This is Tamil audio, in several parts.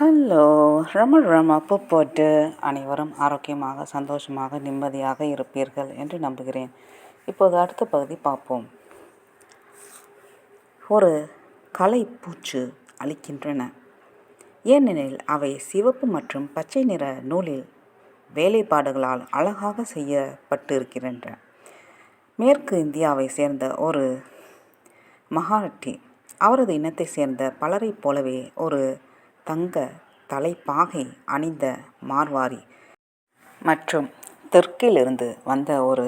ஹலோ ரம ரம உப்பு போட்டு அனைவரும் ஆரோக்கியமாக சந்தோஷமாக நிம்மதியாக இருப்பீர்கள் என்று நம்புகிறேன். இப்போது அடுத்த பகுதி பார்ப்போம். ஒரு கலை பூச்சு அளிக்கின்றன. ஏனெனில் அவை சிவப்பு மற்றும் பச்சை நிற நூலில் வேலைப்பாடுகளால் அழகாக செய்யப்பட்டிருக்கின்றன. மேற்கு இந்தியாவை சேர்ந்த ஒரு மகாரட்டி அவரது இனத்தை சேர்ந்த பலரைப் போலவே ஒரு தங்க தலைப்பாகை அணிந்த மார்வாரி. மற்றும் தெற்கிலிருந்து வந்த ஒரு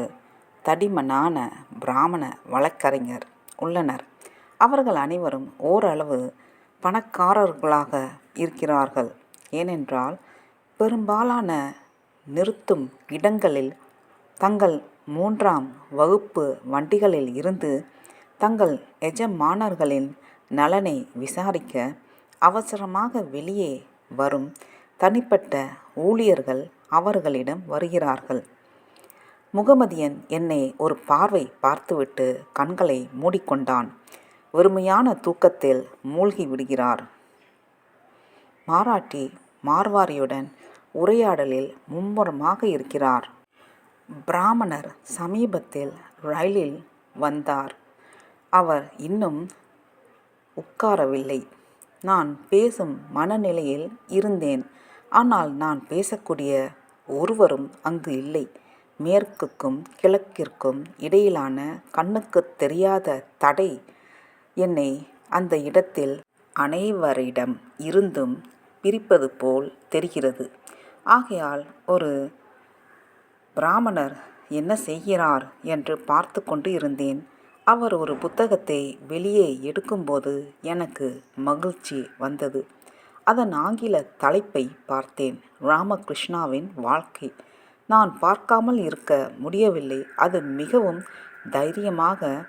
தடிமனான பிராமண வழக்கறிஞர் உள்ளனர். அவர்கள் அனைவரும் ஓரளவு பணக்காரர்களாக இருக்கிறார்கள். ஏனென்றால் பெரும்பாலான நிறுத்தும் இடங்களில் தங்கள் மூன்றாம் வகுப்பு வண்டிகளில் இருந்து தங்கள் எஜமானர்களின் நலனை விசாரிக்க அவசரமாக வெளியே வரும் தனிப்பட்ட ஊழியர்கள் அவர்களிடம் வருகிறார்கள். முகமதியன் என்னை ஒரு பார்வை பார்த்துவிட்டு கண்களை மூடிக்கொண்டான். வெறுமையான தூக்கத்தில் மூழ்கி விடுகிறார். மாராட்டி மார்வாரியுடன் உரையாடலில் மும்முரமாக இருக்கிறார். பிராமணர் சமீபத்தில் ரயிலில் வந்தார். அவர் இன்னும் உட்காரவில்லை. நான் பேசும் மனநிலையில் இருந்தேன். ஆனால் நான் பேசக்கூடிய ஒருவரும் அங்கு இல்லை. மேற்குக்கும் கிழக்கிற்கும் இடையிலான கண்ணுக்கு தெரியாத தடை என்னை அந்த இடத்தில் அனைவரிடம் இருந்தும் பிரிப்பது போல் தெரிகிறது. ஆகையால் ஒரு பிராமணர் என்ன செய்கிறார் என்று பார்த்து கொண்டு இருந்தேன். அவர் ஒரு புத்தகத்தை வெளியே எடுக்கும்போது எனக்கு மகிழ்ச்சி வந்தது. அதன் ஆங்கில தலைப்பை பார்த்தேன். ராமகிருஷ்ணாவின் வாழ்க்கை. நான் பார்க்காமல் இருக்க முடியவில்லை. அது மிகவும் தைரியமாக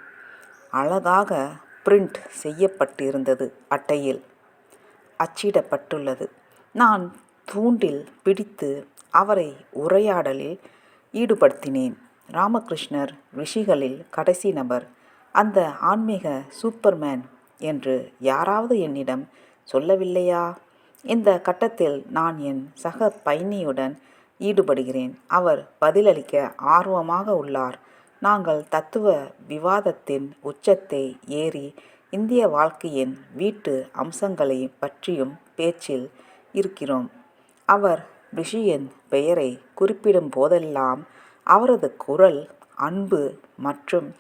அழகாக பிரிண்ட் செய்யப்பட்டிருந்தது அட்டையில். அச்சிடப்பட்டுள்ளது. நான் தூண்டில் பிடித்து அவரை உரையாடலில் ஈடுபடுத்தினேன். ராமகிருஷ்ணர் ரிஷிகளில் கடைசி நபர். அந்த ஆன்மீக சூப்பர்மேன் என்று யாராவது என்னிடம் சொல்லவில்லையா? இந்த கட்டத்தில் நான் என் சக பயணியுடன் ஈடுபடுகிறேன். அவர் பதிலளிக்க ஆர்வமாக உள்ளார். நாங்கள் தத்துவ விவாதத்தின் உச்சத்தை ஏறி இந்திய வாழ்க்கையின் வீட்டு அம்சங்களை பற்றியும் பேச்சில் இருக்கிறோம். அவர் ரிஷியின் பெயரை குறிப்பிடும் போதெல்லாம் அவரது குரல் அன்பு மற்றும்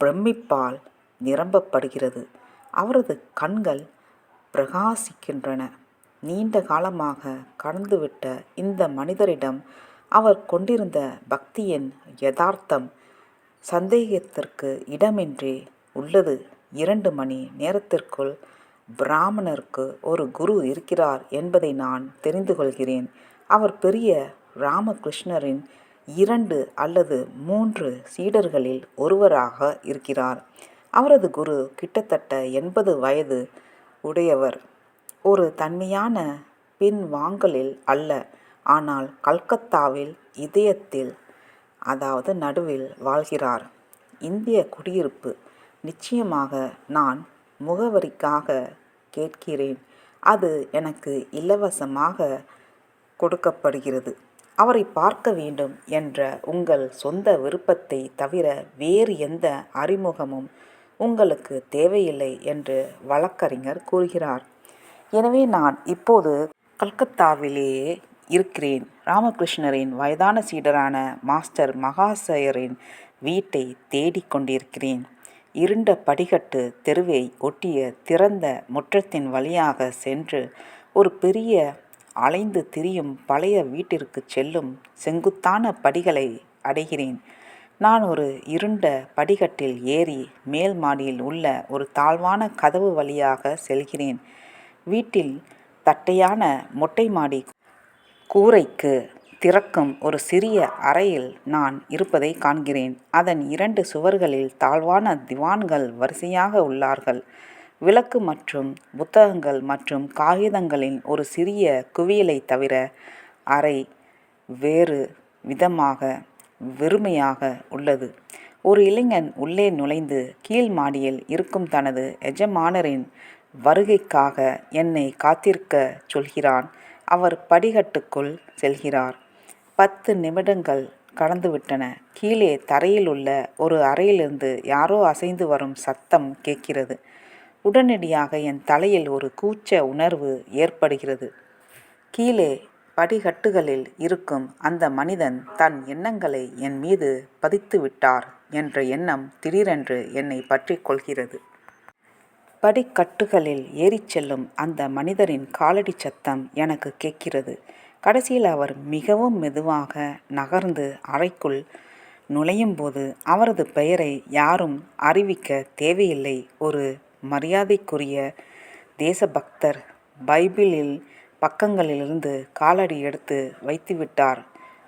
பிரமிப்பால் நிரம்பப்படுகிறது. அவரது கண்கள் பிரகாசிக்கின்றன. நீண்ட காலமாக கடந்துவிட்ட இந்த மனிதரிடம் அவர் கொண்டிருந்த பக்தியின் யதார்த்தம் சந்தேகத்திற்கு இடமின்றி உள்ளது. இரண்டு மணி நேரத்திற்குள் பிராமணருக்கு ஒரு குரு இருக்கிறார் என்பதை நான் தெரிந்து கொள்கிறேன். அவர் பெரிய ராமகிருஷ்ணரின் இரண்டு அல்லது மூன்று சீடர்களில் ஒருவராக இருக்கிறார். அவரது குரு கிட்டத்தட்ட எண்பது வயது உடையவர். ஒரு தன்மையான பின்வாங்கலில் அல்ல. ஆனால் கல்கத்தாவில் இதயத்தில் அதாவது நடுவில் வாழ்கிறார். இந்திய குடியிருப்பு. நிச்சயமாக நான் முகவரிக்காக கேட்கிறேன். அது எனக்கு இலவசமாக கொடுக்கப்படுகிறது. அவரை பார்க்க வேண்டும் என்ற உங்கள் சொந்த விருப்பத்தை தவிர வேறு எந்த அறிமுகமும் உங்களுக்கு தேவையில்லை என்று வழக்கறிஞர் கூறுகிறார். எனவே நான் இப்போது கல்கத்தாவிலேயே இருக்கிறேன். ராமகிருஷ்ணரின் வயதான சீடரான மாஸ்டர் மகாசயரின் வீட்டை தேடிக்கொண்டிருக்கிறேன் இருண்ட படிக்கட்டு தெருவை ஒட்டிய திறந்த முற்றத்தின் வழியாக சென்று ஒரு பெரிய அலைந்து திரியும் பழைய வீட்டிற்கு செல்லும் செங்குத்தான படிகளை அடைகிறேன். நான் ஒரு இருண்ட படிக்கட்டில் ஏறி மேல் மாடியில் உள்ள ஒரு தாழ்வான கதவு வழியாக செல்கிறேன். வீட்டில் தட்டையான மொட்டை மாடி கூரைக்கு திறக்கும் ஒரு சிறிய அறையில் நான் இருப்பதை காண்கிறேன். அதன் இரண்டு சுவர்களில் தாழ்வான திவான்கள் வரிசையாக உள்ளார்கள். விளக்கு மற்றும் புத்தகங்கள் மற்றும் காகிதங்களின் ஒரு சிறிய குவியலை தவிர அறை வேறு விதமாக வெறுமையாக உள்ளது. ஒரு இளைஞன் உள்ளே நுழைந்து கீழ் மாடியில் இருக்கும் தனது எஜமானரின் வருகைக்காக என்னை காத்திருக்கச் சொல்கிறான். அவர் படிகட்டுக்குள் செல்கிறார். பத்து நிமிடங்கள் கடந்துவிட்டன. கீழே தரையில் உள்ள ஒரு அறையிலிருந்து யாரோ அசைந்து வரும் சத்தம் கேட்கிறது. உடனடியாக என் தலையில் ஒரு கூச்ச உணர்வு ஏற்படுகிறது. கீழே படிக்கட்டுகளில் இருக்கும் அந்த மனிதன் தன் எண்ணங்களை என் மீது பதித்து விட்டார் என்ற எண்ணம் திடீரென்று என்னை பற்றி கொள்கிறது. படிக்கட்டுகளில் ஏறிச் செல்லும் அந்த மனிதரின் காலடி சத்தம் எனக்கு கேட்கிறது. கடைசியில் அவர் மிகவும் மெதுவாக நகர்ந்து அறைக்குள் நுழையும் போது அவரது பெயரை யாரும் அறிவிக்க தேவையில்லை. ஒரு மரியாதைக்குரிய தேசபக்தர் பைபிளில் பக்கங்களிலிருந்து காலடி எடுத்து வைத்துவிட்டார்.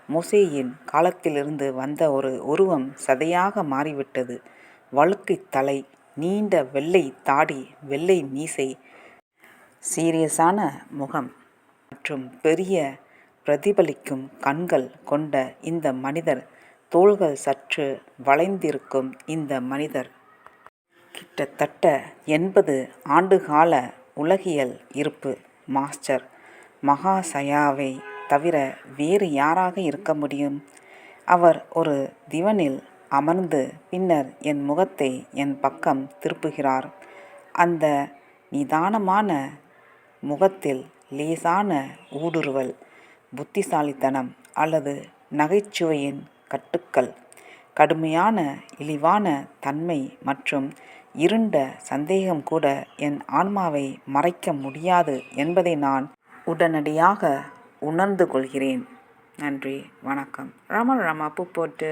மோசேயின் காலத்திலிருந்து வந்த ஒரு உருவம் சதையாக மாறிவிட்டது. வழுக்கை தலை நீண்ட வெள்ளை தாடி வெள்ளை மீசை சீரியஸான முகம் மற்றும் பெரிய பிரதிபலிக்கும் கண்கள் கொண்ட இந்த மனிதர் தோள்கள் சற்று வளைந்திருக்கும் இந்த மனிதர். கிட்டத்தட்ட எண்பது ஆண்டுகால உலகியல் இருப்பு மாஸ்டர். மகாசயாவை தவிர வேறு யாராக இருக்க முடியும்? அவர் ஒரு திவனில் அமர்ந்து பின்னர் என் முகத்தை என் பக்கம் திருப்புகிறார். அந்த நிதானமான முகத்தில் லேசான ஊடுருவல் புத்திசாலித்தனம் அல்லது நகைச்சுவையின் கட்டுக்கள் கடுமையான இழிவான தன்மை மற்றும் இருண்ட சந்தேகம் கூட என் ஆன்மாவை மறைக்க முடியாது என்பதை நான் உடனடியாக உணர்ந்து கொள்கிறேன். நன்றி வணக்கம். ராம ராமா பூ போட்டு.